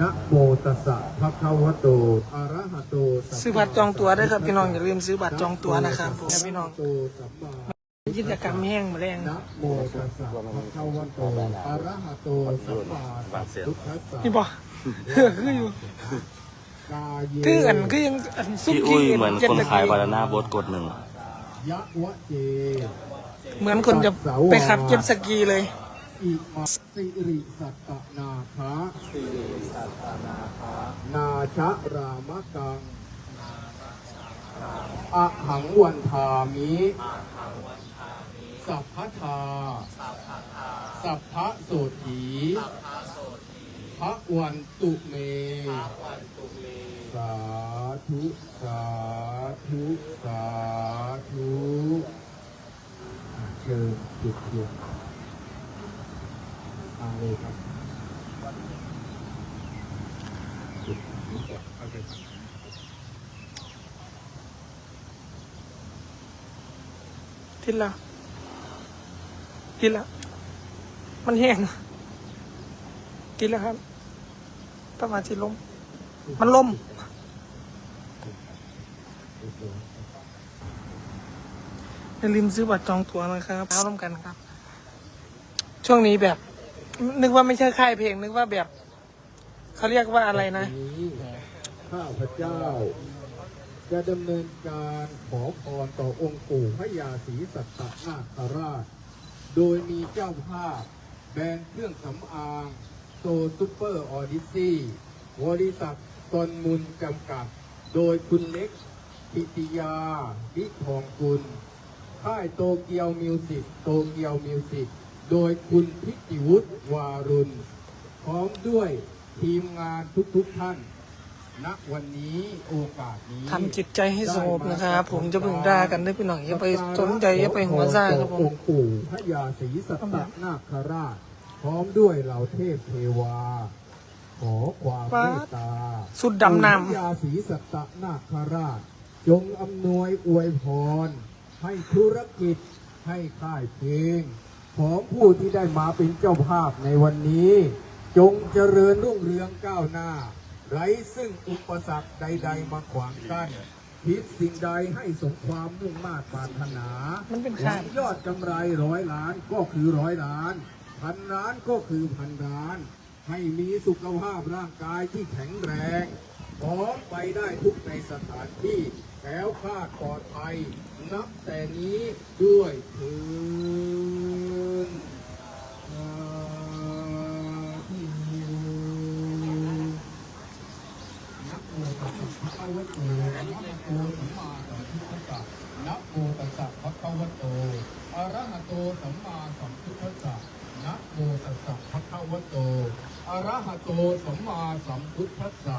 นะโมตัสสะภะคะวะโตอะระหะโตสัมมาซื้อบัตรจองตั๋วด้วยครับพี่น้องอย่าลืมซื้อบัตรจองตั๋วนะครับผมพี่น้องโตสัมมากิจกรรมแห้งมาแรงนะโมตัสสะภะคะวะโตอะระหะโตสัมมาสัมพุทธัสสะนี่บอกคืออยู่กายเยคืออันคือยังอันซุปพี่อุ้ยกี้เหมือนคนขายบานาน่าโบ๊ทกดหนึ่งยะวะเจเหมือนคนจะไปขับเจ็ตสกีเลย อิมาสิริสัตตนาคะสิริสัตตนาคะนาชะรามกังอะหังวันทามิสัพพทาสัพพะโสถีพระวันตุเม สาธุ สาธุ สาธุเชิญจุดเทียน เอาเลยครับจุดนี้ก่อนเอาไปครับทิศละทิศละ มันแห้งทิศละครับประมาณสิลม มันลมอย่าลืมซื้อบัตรจองตั๋วนะครับเอาร่วมกันครับ ช่วงนี้แบบ นึกว่าไม่ใช่ค่ายเพลงนึกว่าแบบ เขาเรียกว่าอะไรนะ นี้ข้าพเจ้า จะดำเนินการขอพรต่อองค์ปู่พระยาศรีสัตตนาคราช โดยมีเจ้าภาพ แบรนด์เครื่องสำอางโซซูเปอร์ออดิซี่บริษัทตนมุนจำกัด โดยคุณเล็กปิติยาวิทองกุล ค่ายโตเกียวมิวสิกโตเกียวมิวสิก โดยคุณพิจิวุฒิวารุณ พร้อมด้วยทีมงานทุกๆท่าน ณ วันนี้โอกาสนี้ทำจิตใจให้สงบนะครับ ผมจะพึ่งด่ากันได้พี่น้องอย่าไปสนใจอย่าไปหัวซ่าครับผมองค์ปู่พระยาศรีสัตตนาคราช พร้อมด้วยเหล่าเทพเทวา ขอความเมตตา สุดดำน้ำพระยาศรีสัตตนาคราช จงอำนวยอวยพร ให้ธุรกิจให้ค่ายเพลง ของผู้ที่ได้มาเป็นเจ้าภาพในวันนี้ จงเจริญรุ่งเรืองก้าวหน้า ไร้ซึ่งอุปสรรคใด ๆ มาขวางกั้นคิดสิ่งใดให้สมความมุ่งมา่ปรารถนามันเป็นหวัข้างงยอดกำไรร้อยล้านก็คือร้อยล้าน พันล้านก็คือพันล้าน ให้มีสุขภาพร่างกายที่แข็งแรงพร้อมไปได้ทุกในสถานที่ แคล้วคลาดปลอดภัยนับแต่นี้ด้วยคืนสาธุนะโมตัสสะภะคะวะโตอะระหะโตสัมมาสัมพุทธัสสะนะโมตัสสะภะคะวะโตอระหะโตสัมมาสัมพุทธัสสะนะโมตัสสะภะคะวะโตอระหะโตสัมมาสัมพุทธัสสะ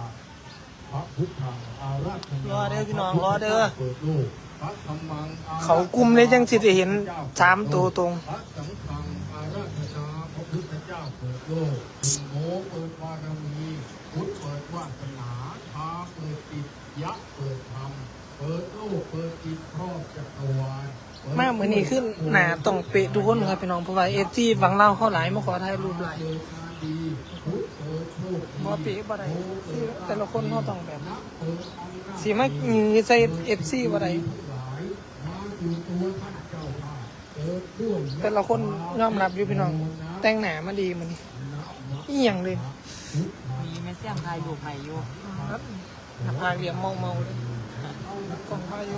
พระพุทธังอาราธนารอเด้อพี่น้องรอเด้อเปิดโลกพระธรรมังอาราธนาเขากลุ่มเลยจังสิได้เห็นสามตัวตรง พระสังฆังอาราธนาพระพุทธเจ้าเปิดโลกคุณโมเปิดบารมีพุทธเปิดวาสนาทาเปิดจิตยะเปิดธรรมเปิดโลกเปิดจิตครอบจักรวาลปิด มากเหมือนนี้ขึ้นหนาต้องเปะทุกคนครับพี่น้องเพราะว่าเอฟซีฟังเล่าเข้าหลายมาขอถ่ายรูปหลายเปิดงานดีพุทธเปิดโชคดี บ่เปะบ่ได้คือแต่ละคนเขาต้องแบบเปิดอำนาจสีมายืนใส่เอฟซีบ่ได้หลายมาอยู่ตัวท่านเจ้าภาพเปิดด้วยแต่ละคนยอมรับอยู่พี่น้อง แต่งหนามาดีมันนี่อีหยังเลยมีแม่เสี่ยงทายอยู่ใหม่อยู่ครับหน้าผากเหลี่ยมเมาเมาๆเลยกล่องพายุ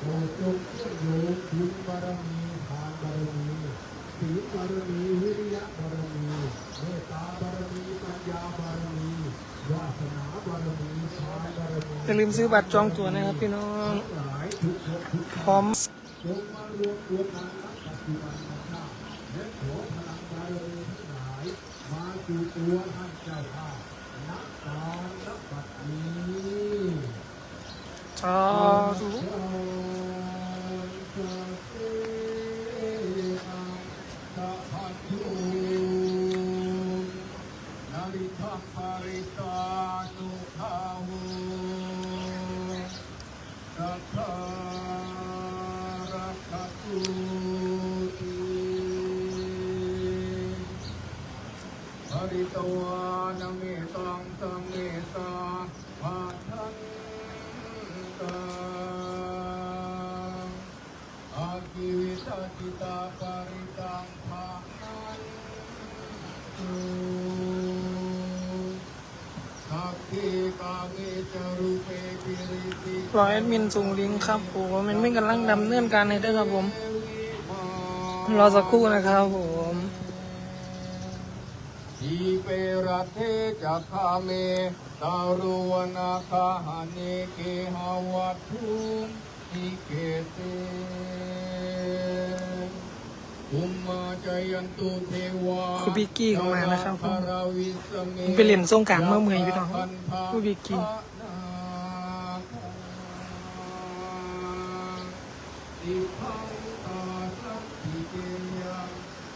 โอ้จงช่วยอยู่บุญบารมีทานบารมีศีลบารมีวิริยะบารมี เมตตาบารมีปัญญาบารมีวาสนาบารมีทานบารมีอย่าลืมซื้อบัตรจองตั๋วนะครับพี่น้องหลายทุกภพทุกพร้อมจงมารวมตัวกันรักปัจจุบันชาติและขอพลังบารมีทั้งหลาย มาสู่ตัวท่านเจ้าภาพนักการนับบัดนี้สาธุ อแอดมินส่งลิงก์ครับผมแอดมินกำลังดำเนินการในเด้อครับผม รอสักครู่นะครับผมทีเปรเทจักขาเมตารุวนาคาหเนเกหาวัตถุทิเกเตอุมมาจยันตุเทวาคุณบิกกี้เข้ามานะครับผมจาราวิสเมผมไปเล่งกรานต์เมื่อเมื่อยพี่น้องคุณบิกกี้ อิพังตาสัพพิเกยัง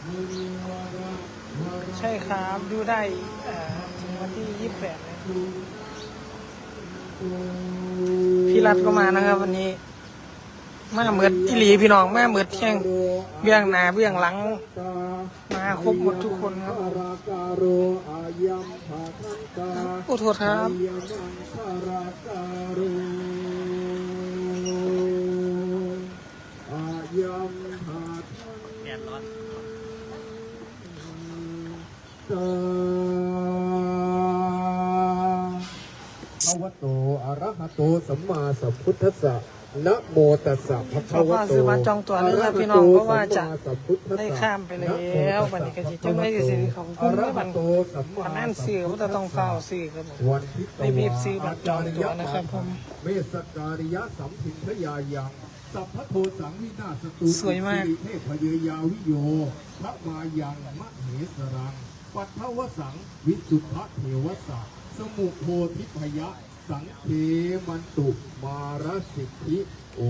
มุนิวรวรใช่ครับดูได้เอ่อถึงวันที่ยี่สิบแปดเลยพี่รัฐก็มานะครับ วันนี้ มาเหมือดอิหลีพี่น้องมาเหมือดแข่ยงเบื้องหน้าเบื้องหลัง มาครบหมดทุกคนครับอายัมภาทันตาโอ้โทษครับ อายัมังคาราการโรอายัมภาทัน แดดร้อน ตาภะวะโตอะระหะโตสัมมาสัมพุทธัสสะนะโมตัสสะภะคะวะโตซื้อบัตรจองตั๋วเลยครับพี่น้องเพราะว่าจะอรหโตสัมมาสัมพุทธัสสะได้ข้ามไปแล้ววันนี้ก็สิจังได้ซื้อของคุณไม่บันโตสัมมาอันนั้นซื้อว่าจะต้องเฝ้าซื้อครับผมวันทิตไม่รีบซื้อบัตรจองตั๋วนะครับผมเมสการิยะสัมพินทยายังสัพพะโทสังวินาศตุสวยมากเทพเยยาวิโยพระมายังมะเหสรัง ปัทภวสัง วิสุทธเทวสักสมุโพธิพยะ สังเคมันตุมารสิทธิ โอ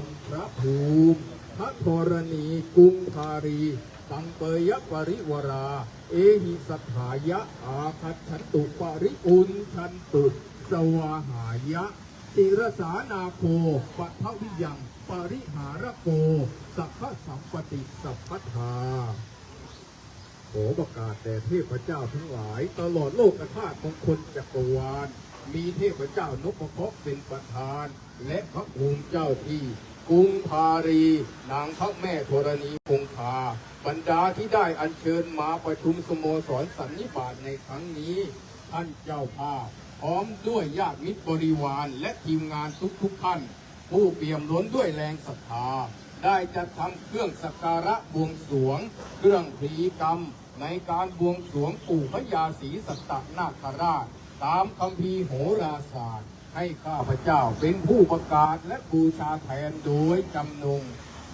มพระภูมิพระธรณีกุงภารีตังเปยปริวรา เอหิสัทายะ อาคัตฉันตุปริอุนชันตุสวาหายะติรสานาโคปัทวิยัง ปริหารโก สัพพสัมปติสัพพทา ขอประกาศแต่เทพเจ้าทั้งหลาย ตลอดโลกธาตุของคนจักรวาล มีเทพเจ้านพเคราะห์เป็นประธาน และพระภูมิเจ้าที่กรุงพารี นางพระแม่ธรณีคงคาบรรดาที่ได้อัญเชิญมาประชุมสโมสรสันนิบาตในครั้งนี้ ท่านเจ้าภาพพร้อมด้วยญาติมิตรบริวารและทีมงานทุกๆท่าน ผู้เปี่ยมล้นด้วยแรงศรัทธา ได้จัดทำเครื่องสักการะบวงสรวง เครื่องพรีกรรม ในการบวงสรวงปู่พระยาศรีสัตตนาคราช ตามคำพีโหราศาสตร์ ให้ข้าพเจ้าเป็นผู้ประกาศและบูชาแทนโดยจำนง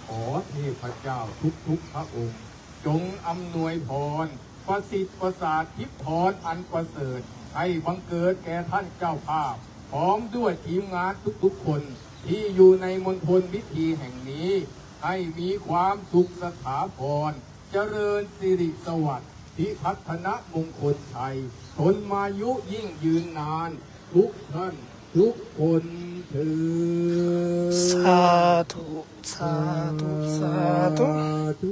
ขอเทพเจ้าทุกๆพระองค์ จงอำนวยพร ประสิทธิ์ประสาททิพรอันประเสริฐ ให้บังเกิดแก่ท่านเจ้าภาพ พร้อมด้วยทีมงานทุกๆคนที่อยู่ในมณฑลพิธีแห่งนี้ ให้มีความสุขสถาพร เจริญสิริสวัสดิ์พิพัฒนมงคลชัยทนมายุยิ่งยืนนาน ทุกท่านทุกคนเถิดสาธุ สาธุ สาธุธุ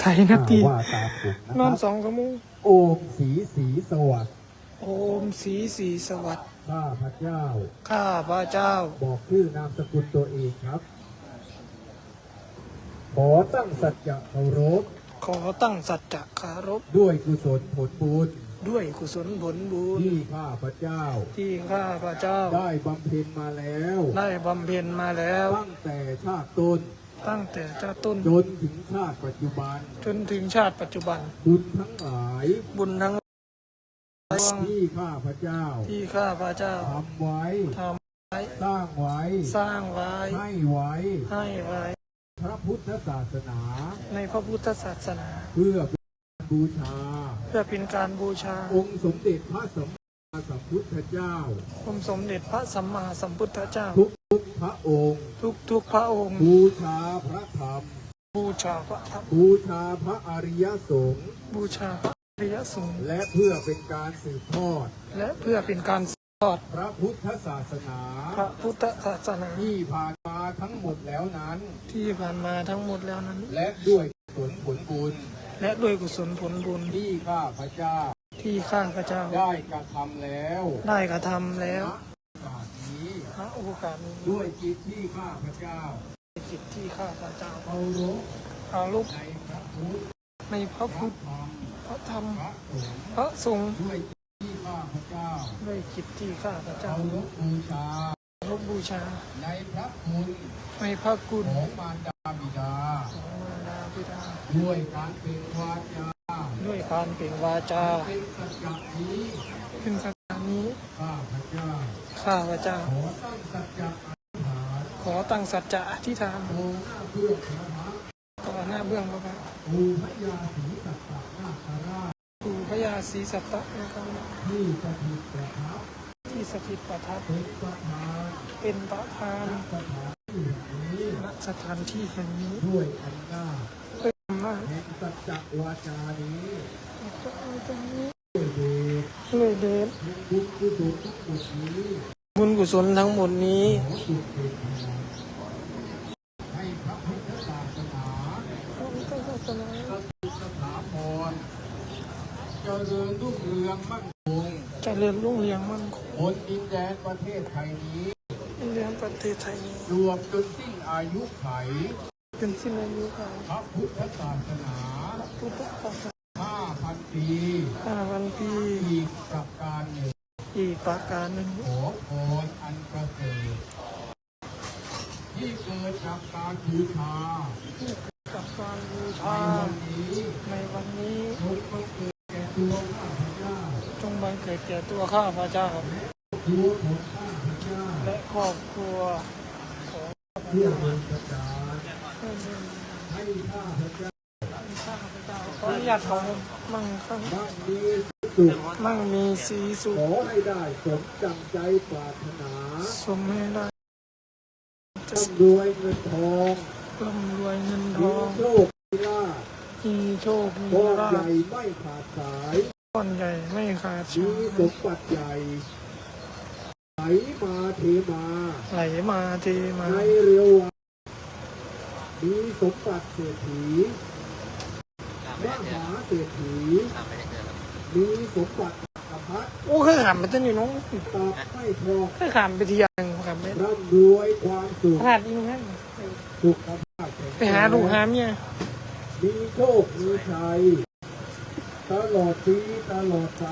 ไทยนาทีว่าตามผมนะนอนครับสองชั่วโมงโอมสีสีสวัสดิ์โอมสีสีสวัสดิ์ข้าพระเจ้า ข้าพระเจ้า บอกชื่อนามสกุลตัวเองครับ ขอตั้งสัจจะเคารพ ขอตั้งสัจจะคารพด้วยกุศลผลบุญด้วยกุศลผลบุญที่ข้าพระเจ้า ที่ข้าพระเจ้าได้บำเพ็ญมาแล้ว ได้บำเพ็ญมาแล้ว ตั้งแต่ชาติต้น ตั้งแต่ชาติต้นจนถึงชาติปัจจุบัน จนถึงชาติปัจจุบันคุณทั้งหลาย บุญทั้งปวงที่ข้าพระเจ้า ที่ข้าพระเจ้าทำไว้ทำไว้ สร้างไว้ สร้างไว้ ให้ไว้ ให้ไว้ พระพุทธศาสนา ในพระพุทธศาสนา เพื่อเป็นการบูชา เพื่อเป็นการบูชา องค์สมเด็จพระสัมมาสัมพุทธเจ้า องค์สมเด็จพระสัมมาสัมพุทธเจ้า ทุกทุกๆพระองค์ ทุกทุกๆพระองค์ บูชาพระธรรม บูชาพระธรรม บูชาพระอริยสงฆ์ บูชาพระอริยสงฆ์ และเพื่อเป็นการสืบทอด และเพื่อเป็นการทอด พระพุทธศาสนา พระพุทธศาสนาที่ผ่านมาทั้งหมดแล้วนั้น ที่ผ่านมาทั้งหมดแล้วนั้น และด้วยผลผลบุญ และด้วยกุศลผลบุญที่ข้าพระเจ้า ที่ข้าพระเจ้า ได้กระทำแล้ว ได้กระทำแล้วณโอกาสนี้พระโอกาสนี้ด้วยจิตที่ข้าพระเจ้าจิตที่ข้าพระเจ้าเคารพเคารพในพระพุทธในพระพุทธธรรมพระระธรรมพระสงฆ์ พระสงฆ์ด้วยที่ข้าพเจ้าด้วยกิจที่ข้าพเจ้าเคารพบูชาลบบูชา ในพระคุณในพระคุณของมารดาบิดาของมารดาบิดา ด้วยการเป็นวาจาด้วยการเปล่งวาจาเป็นสัจจะนี้ขึ้นสถานี้ข้าพเจ้าข้าพเจ้า ขอตั้งสัจจะอธิษฐานขอตั้งสัจจะอธิษฐานโอหน้าเพื่อนพระมะต่อหน้าเบื้องพระพักตร์ภูพยาศรีสัตตนาคราช ปู่พระยาศรีสัตตนะครับที่สถิตประทับที่สถิตประทับเป็นประธานเป็นประธานณสถานที่แห่งนี้ณสถานที่แห่งนี้ด้วยอำนาจด้วยอำนาจแห่งสัจจะวาจานี้ตรงนี้ด้วยเดชด้วยเดชบุญกุศลทุกบทนี้บุญกุศลทั้งหมดนี้ขอสุดเด็ดให้พระพุทธศาสนาสถาพรเจ ริญรุ่งเรืองมั่นคงเจริญรุ่งเรืองมั่นคงบนดินแดนประเทศไทยนี้เรืองประเทศไทยนี้รวมจนสิ้นอายุไขเป็นสิ้นอายุของพระพุทธศาสนาพุทธศาสนา5,000ปีห้าวันปีอีกประการหนึ่งอีกประการหนึ่งขอพรอันประเสริฐที่เกิดจากการถือชากับการบูในชาวันนี้ในวันนี้จงบังเกิดแก่ตัวข้าพเจงบังเกิดแก่ตัวข้าพเจ้าตัวของข้าพเจ้าและครอบครัวเพื่อบุญประจานเพื่อนเพื่อนให้ข้าพเจ้าข้าพเจ้าขออนุญาตเขามั่งคั่งมั่งมีสุขมั่งมีสีสุขขอให้ได้สมจังใจปรารถนาสมให้ได้ร่ำรวยเงินทองร่ำรวยเงินทองโชคลาภ มีโชคมีก้อนลาใหภญ่ไม่ขาดสายก้อนใหญ่ไม่ขาดมีสายสมบัติใหญ่ไหลมาเทมา ไหลมาเทมาในเร็ววันมีสมบัติเศรษฐีมหาเศรษฐีมีสมบัติอภัสโอ้เคยขำไปต้นอยู่น้องตับไม่พอเคยขำไปทีอย่างขำไปร่ำรวยความสุขขนาดนี้มั้งสุขภาพแข็งแรงไปหาลูกหาเมีย มีโชค มีชัย ตลอดปีตลอดไป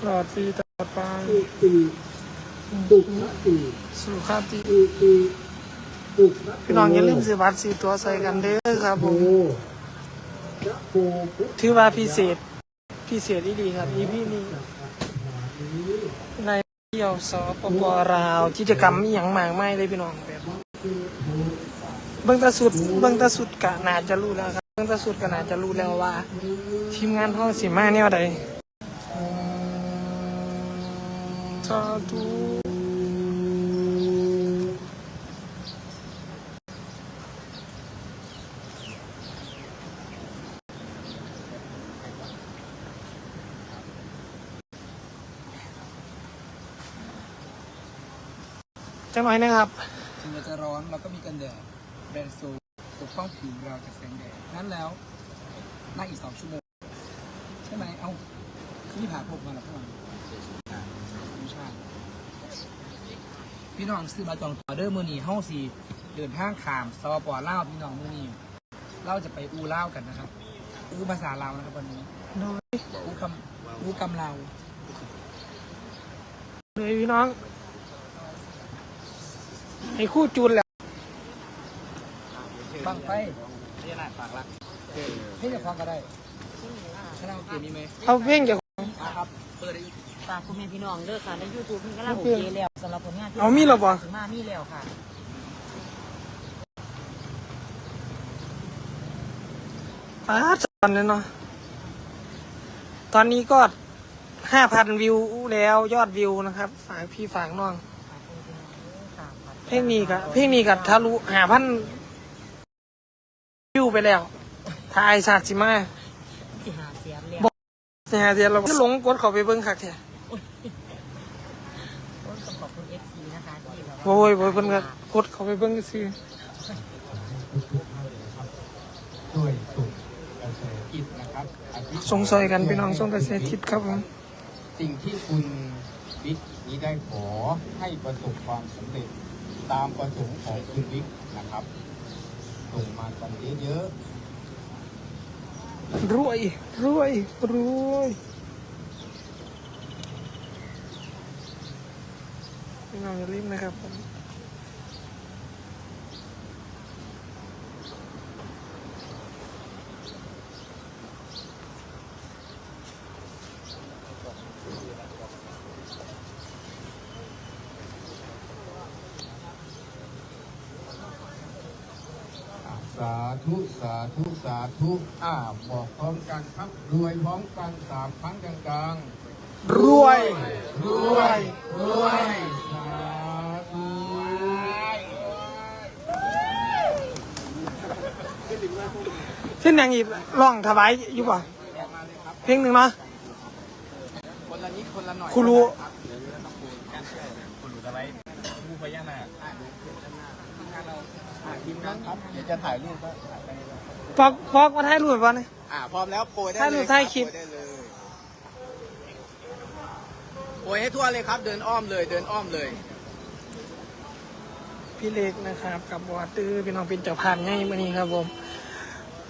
ตลอดปีตลอดไปอิติสุขนติสุขภาพดีอิติสุขนติพี่น้องอย่าลืมซื้อบัตรสีตัวใส่กันเด้อครับผโมมนะโมพุทธถือว่าพิเศษ พิเศษดีครับ อีพีนี้จักรวาลนี้ในเที่ยวสปปลาวกิจกรรมมีอย่างมากมายเลยพี่น้องแบบคือถูก เบื้องตาสุดเบื้องตาสุดกะน่าจะรู้แล้วครับเบื้องตาสุดก็น่าจะรู้แล้วว่า ทีมงานห้องสีมาแนวใดสาธุจังหน่อยนะครับ ถึงเราจะร้อนเราก็มีกันแดด แบรนด์โซปกป้องผิวเราจากแสงแดดนั้นแล้วน่าอีกสองชั่วโมง ใช่ไหมเอ้าคือที่ผ่าพบมาแล้วพวกมันไม่ใช่พี่น้องซื้อมาจองต่อเดอร์มือนีห้องสี่เดินทางขามสปปลาวพี่น้องมือนีเราจะไปอูเล่าวกันนะครับ อูภาษาลาวนะครับวันนี้โดยอูคำอูกำลาวโดยพี่น้อง ให้คู่จูนแหละ บังไฟนี่แหละฝากละให้จะฟังก็ได้คาราโอเกะมีไหมเอาเพลงจากอะครับเปิดได้ฝากคุณแม่พี่น้องเด้อค่ะใน YouTube นี่ก็ล่าโอเคแล้วสำหรับผลงานที่เอามีเหรอบ่ถึงมามีแล้วค่ะป้าดตอนนี้เนาะตอนนี้ก็ห้าพันวิวแล้วยอดวิวนะครับฝากพี่ฝากน้อง เพลงนี้กับเพลงนี้กับทะลุหาพันวิว ไปแล้วทายศาสตร์สิมาสิหาเสียงแล้วเนี่ยเดี๋ยวเราหลงกดเขาไปเบิ้งคักแท้ต้องขอบคุณ FC นะคะที่แบบว่าโอ้ยโอ้ยเพิ่นก็กดเขาไปเบิ้งซื้อด้วยสุขกระแสจิตนะครับอธิษฐานสงสัยกันพี่น้องสงกระแสทิศครับผมสิ่งที่คุณวิกนี้ได้ขอให้ประสบความสำเร็จตามประสงค์ของคุณวิกนะครับ ส่งมากันเยอะๆรวยรวยรวยพี่น้องอย่าลืมนะครับผม ธุสาธุสาธุอ่าบอกพร้อมกันครับรวยพร้อมกันสามครั้งดังรวยๆรวยรวยสาธุเส้นยังอีกร้องถวายอยู่ป่ะเพลงหนึ่งเนาะคนละนิดคนละหน่อย ครูรู้ ทีมงานครับ เดี๋ยวจะถ่ายรูปก็ฟอกฟอกมาถ่ายรูปป่ะเนี่ย อ่าพร้อมแล้วโปรยได้ถ่ายเลรูยปถ่ายคลิป โปรได้เลยโปรยให้ทั่วเลยครับ เดินอ้อมเลย เดินอ้อมเลย พี่เล็กนะครับกับวอตื้อพี่น้องเป็นเจ้าภาพไงวันนี้ครับผม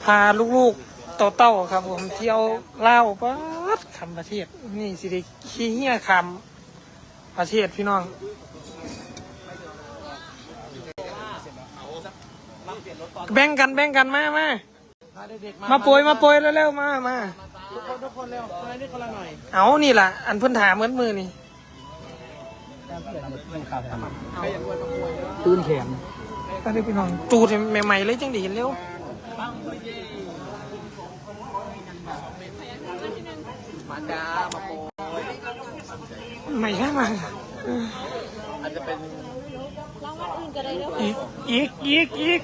พาลูกๆโตเต้าๆครับ ผมเที่ยวเล่าวปัดคำประเทศนี่สิริขี้เหี้ยคำประเทศพี่น้อง แบ่งกันแบ่งกันมามามาโปรยมาโปรยเร็วๆมามาทุกคนทุกคนเร็วคนละนิดคนละหน่อยเอานี่ล่ะ อันเพิ่นถามเหมือนมือนี่ตื้นแขนก็ได้พี่น้องจูดให้ใหม่ๆเลยจังดีเร็วมาจ้ามาโปรยใหม่ใช่ไหมอาจจะเป็น อีกอีกอีกอีก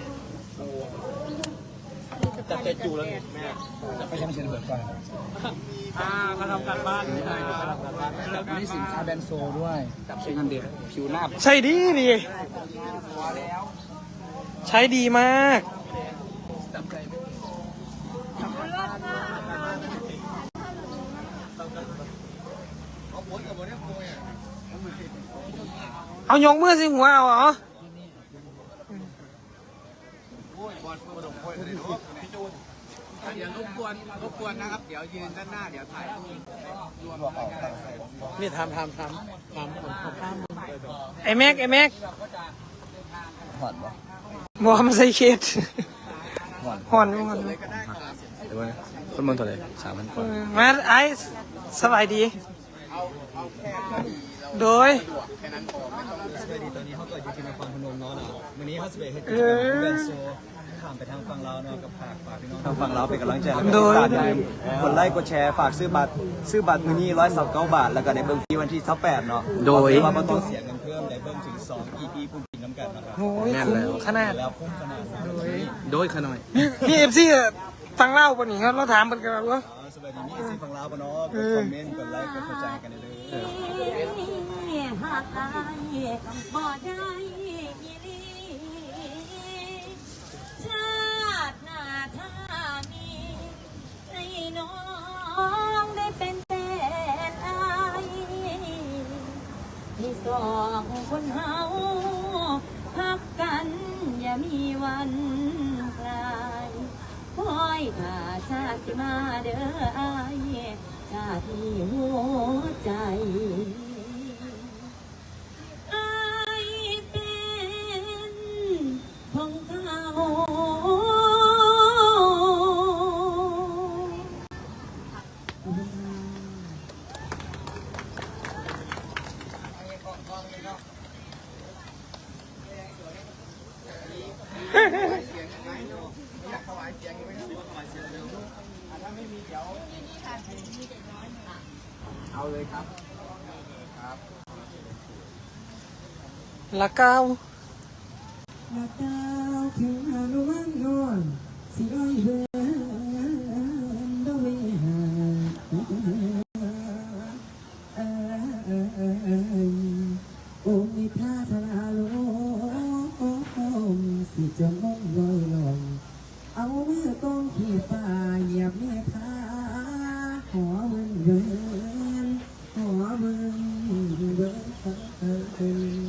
จับใจจูแล้วแม่ไม่ใช่ไม่ใช่ระเบิดก่อนอ่าเขาทำการบ้านนี่เลยเขาทำการบ้านแล้วมีสินค้าแบรนด์โซด้วยจับใช้กันเด็ดผิวหน้าใช่ดีดีใช้ดีมากเอายกมือสิหัวเอาเหรอ เดี๋ยวรบกวนรบกวนนะครับ เดี๋ยวยืนด้านหน้าเดี๋ยวถ่ายรูปรวมกันนี่ทำทำทำทำผมทำข้ามไอ้แม็กไอ้แม็กหอดบ่บอกมันใส่เคสหอนหอนเลยก็ได้ครับเดี๋ยวนะคนเมืองตัวไหนสามพันคนมาไอ้สบายดีเดีเราโดยสะดวกแค่นั้นพอไม่ต้องสวัสดีตอนนี้เขาเกิดอยู่ที่นครพนมเนาะเนาะวันนี้เขาสเปรย์ให้เอกิจกรรมอเบนโซ ข้ามไปทางฝั่งลาวเนาะกับฝากฝากพี่น้องทางฝั่งเราเป็นกำลังใจแล้วโดก็ยติดตามอย่าลืมกดไลค์กดแชร์ฝากซื้อบัตรซื้อบัตรมื้อนี้ร้อยสับเก้าบาท แล้วก็ในเบิ้งฟรีวันที่สิบแปดเนาะโดย ว่าประตูเสียเงินเพิ่มได้เพิ่มถึง2 EP คุ้มกินน้ำกันนะครับโอ้ยคุ้มขนาดแล้วคุ้มขนาดนั้นโดยโดยขนาดนี่เอฟซีฟังเล่าปะนี่ครับเราถามกันกันว่าสวัสดีนี่สิฝั่งลาวปะเนาะกดคอมเมนต์กดไลค์กดเข้าใจกันเลยเด้อหากอายบ่ได้ องคนเฮาพักกันอย่ามีวันคลายคอยถ้าชาติมาเด้ออายชาติหัวใจ ละเก้านาดาถึงหานุวันนอนสิร้อยเบินดอกเวหาโอ้ยท่าทาราลมสิจะมองลอยลงเอาเมื่อกองขี่ฟ้าเหยียบเมฆาหัวเบิ่นเบิ่นหัวเบิ่นเบิ่น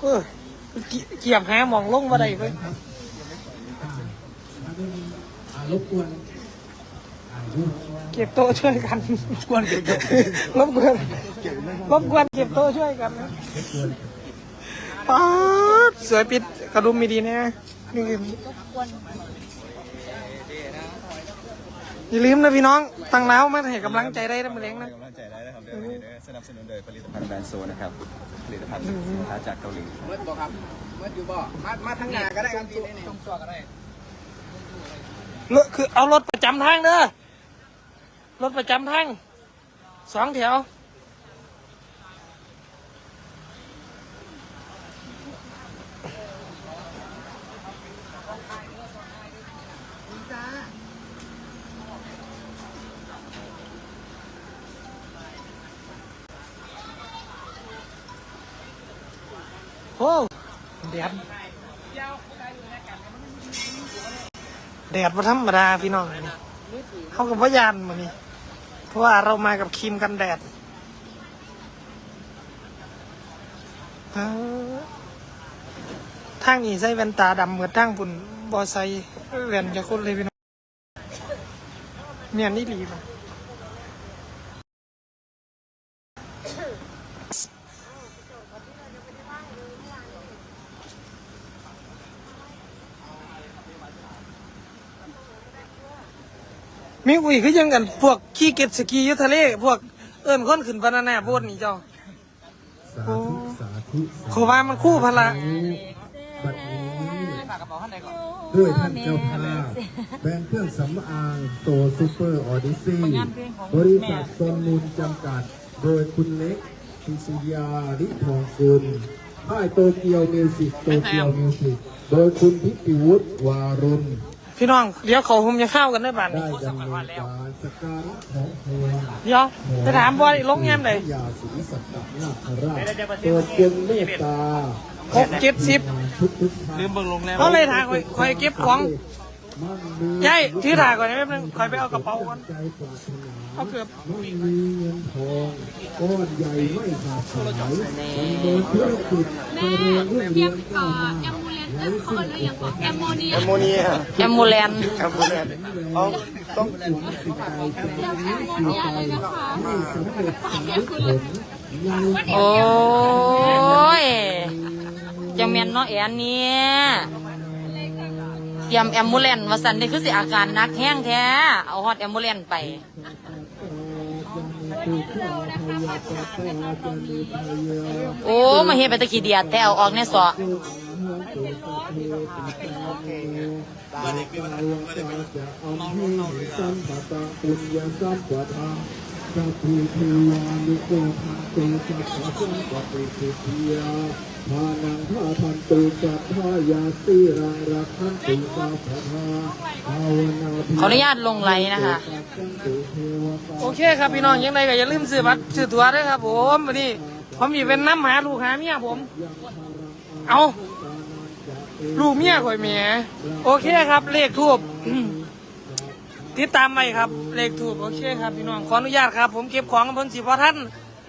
เออเกี่ยบหามองลงมาได้เว้ยอ่าอ่ารบกวนอ่ารูปเก็บโต๊ะช่วยกันรบกวนรบกวนรบกวนเก็บโต๊ะช่วยกันป๊าดสวยปิดกระดุมมีดีนะนี่คือ อย่าลืมนะพี่น้องตั้งแล้วมาให้กำลังใจได้นะมือเล้งนะกำลังใจได้นะครับเดี๋ยววันนี้เด้อสนับสนุนโดยผลิตภัณฑ์แบรนด์โซนะครับผลิตภัณฑ์สินค้าจากเกาหลีเมื่อบอกครับเมื่ออยู่บ่มามาทางหน้าก็ได้ครับตรงตัวก็ได้รถคือเอารถประจำทางเด้อ รถประจำทางสองแถว ดดมาธรรมดาพี่น้องนี่เขากับว่ายานมานี่เพราะว่าเรามากับครีมกันแดดเอ้อทางนี้ใส่แว่นตาดำเหมือนทางปุ่นบอใส่แว่นจะคนเลยพี่น้องเมียนนี่หลีป่ะ มีอุ้ยคือยังกันพวกขี้เก็ดสกีอยู่ทะเล พวกเอิ้นคนขึ้นบานานาโบนนี่เจ้า สาธุสาธุขอว่ามันคู่พละ บัดนี้ฝากกระเป๋าข้างในก่อนด้วยท่านเจ้าภาพแบรนด์เครื่องสำอางโซซูเปอร์ออดิซี่บริษัทซนมูลจำกัด โดยคุณเล็กพิชยาลิทองกุลค่ายโตเกียวมิวสิกโตเกียวมิวสิกโดยคุณพิติวุฒิวารุณ พี่น้องเดี๋ยวเขาหุมจะเข้ากันได้บ้านได้ดำเนินการสกการะของเพลงเดี๋ยวจะถามบอลลงแง้มเลยยาศรีสัตตนาคราชตัวจงเมตตาหกเจ็ดสิบทุกทุกท่านลืมเบิ่งโรงแรมเขาเลยถามคอยคอยเก็บของมั่งมียายถือถ่ายก่อนนะแป๊บนึงคอยไปเอากระเป๋าก่อนใจปรารถนาเอาเกือบมั่งมีเงินทองก้อนใหญ่ไม่ขาดสายดำเนินธุรกิจเจริญรุ่งเรืองก้าวหน้า ไร้ซึ่งอุปสรรคแอมโมเนียแอมโมแลนแอมโมแลนเอาต้องสวมสิทธิ์ใจใจนี้คือใจให้สำเร็จสำเร็จผลในโอ้ยจังแม่นเนาะแอนเนี่ยเตรียมแอมบูเลนว่าสันนี่คือสิอาการหนักแห้งแท้ เอาฮอตแอมบูเลนไปโอ้ มาเฮ็ดไปตะกี้เดียดแต่เอาออกในสอ สัพพิเทวานุโกภันตุสัพพะสังกปิสิทธิยาทานังทาพันตุสัทธายาสีรังรักขันตุสัพพะทาภาวนาภิขออนุญาตลงไลน์นะคะ โอเคครับพี่น้องยังไงก็อย่าลืมซื้อบัตรซื้อตั๋วด้วยครับผมวันนี้ผมมีเป็นน้ำหาลูกหาเมียผม เอา ลูกเมียข่อยเมียโอเคครับ เลขทูบ ติดตามไปครับ เลขทูบโอเคครับพี่น้องขออนุญาตครับ ผมเก็บของกับเพิ่นสิพอท่าน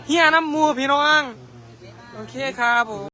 เฮียน้ำมูพี่น้อง โอเคครับผม